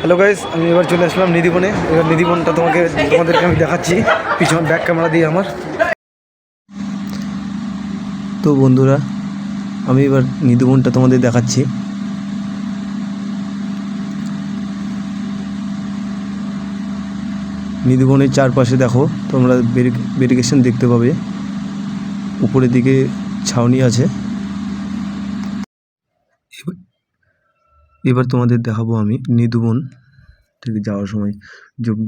Hello guys আমি এবার চলে আসলাম নিধিবনে। এবার নিধিবনটা তোমাকে তোমাদেরকে আমি দেখাচ্ছি। পিছন ব্যাক ক্যামেরা দিয়ে আমার। তো বন্ধুরা, আমি এবার নিধিবনটা তোমাদের দেখাচ্ছি। নিধিবনের চারপাশে দেখো, তোমরা ব্যারিকেশন দেখতে পাবে। উপরের দিকে ছাউনি আছে। এবার- তোমাদের দেখাবো আমি নিধুবন থেকে যাওয়ার সময়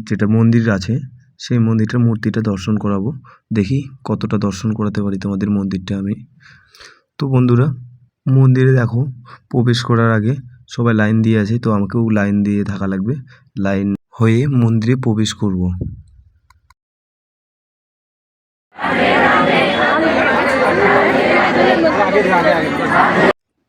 যেটা মন্দির আছে সেই মন্দিরটার মূর্তিটা দর্শন করাবো দেখি কতটা দর্শন করাতে পারি তোমাদের মন্দিরটা আমি তো বন্ধুরা মন্দিরে দেখো প্রবেশ করার আগে সবাই লাইন দিয়ে আছে তো আমাকেও লাইন দিয়ে থাকা লাগবে লাইন হয়ে মন্দিরে প্রবেশ করব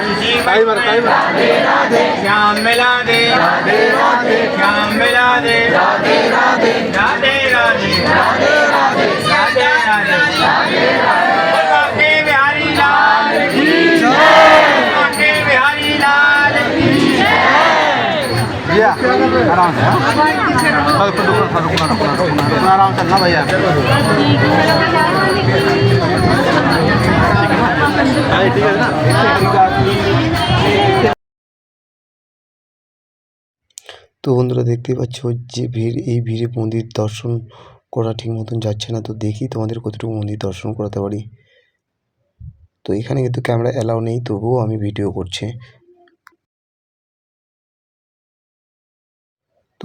बंसी बटन श्याम मिला दे राधे राधे श्याम मिला दे राधे राधे राधे राधे राधे राधे राधे राधे काके बिहारी लाल की जय काके बिहारी लाल की भैया आराम से हाँ? रुकना रुकना रुकना रुकना रुकना रुकना आराम से ना भैया हाँ, ठीक है ना তো বন্ধুরা দেখতেই পাচ্ছ যে ভিড় এই ভিড়ে মন্দির দর্শন করা ঠিক মতন যাচ্ছে না তো দেখি তোমাদের কতটুকু মন্দির দর্শন করাতে পারি তো এখানে কিন্তু ক্যামেরা অ্যালাউ নেই তবুও আমি ভিডিও করছি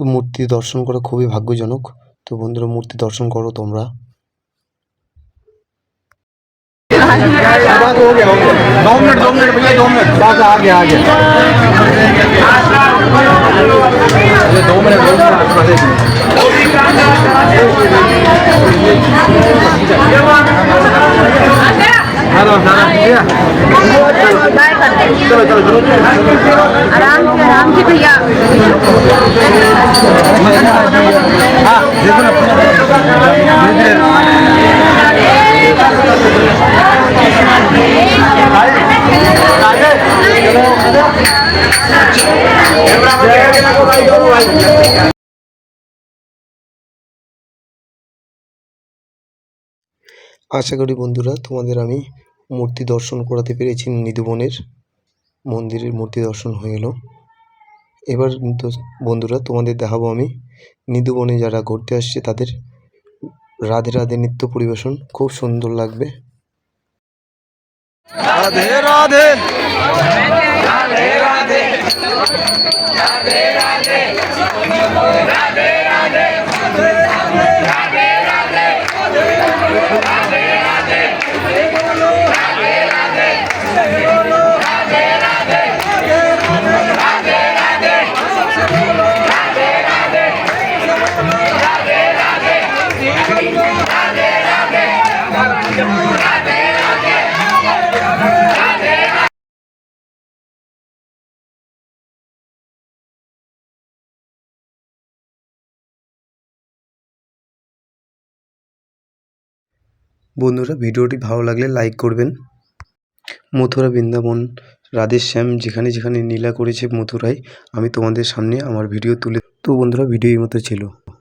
তো মূর্তি দর্শন করা খুবই ভাগ্যজনক তো বন্ধুরা মূর্তি দর্শন করো তোমরা बात हो गया हो गया दो मिनट दो मिनट भैया दो मिनट बस आ गया आ गया चलो चलो चलो आराम से आराम से भैया हाँ देखो ना धीरे धीरे আশা করি বন্ধুরা তোমাদের আমি মূর্তি দর্শন করাতে পেরেছেন নিধুবনের মন্দিরের মূর্তি দর্শন হয়ে এলো। এবার বন্ধুরা, তোমাদের দেখাবো আমি। নিধুবনে যারা ঘুরতে আসছে, তাদের রাধে রাধে নৃত্য পরিবেশন। খুব সুন্দর লাগবে। রাধে রাধে। রাধে রাধে। রাধে রাধে। বন্ধুরা, ভিডিওটি ভালো লাগলে লাইক করবেন। মথুরা বৃন্দাবন রাধেশ্যাম যেখানে যেখানে নীলা করেছে মথুরায়, আমি তোমাদের সামনে আমার ভিডিও তুলে তো বন্ধুরা, ভিডিও এই মতো ছিল।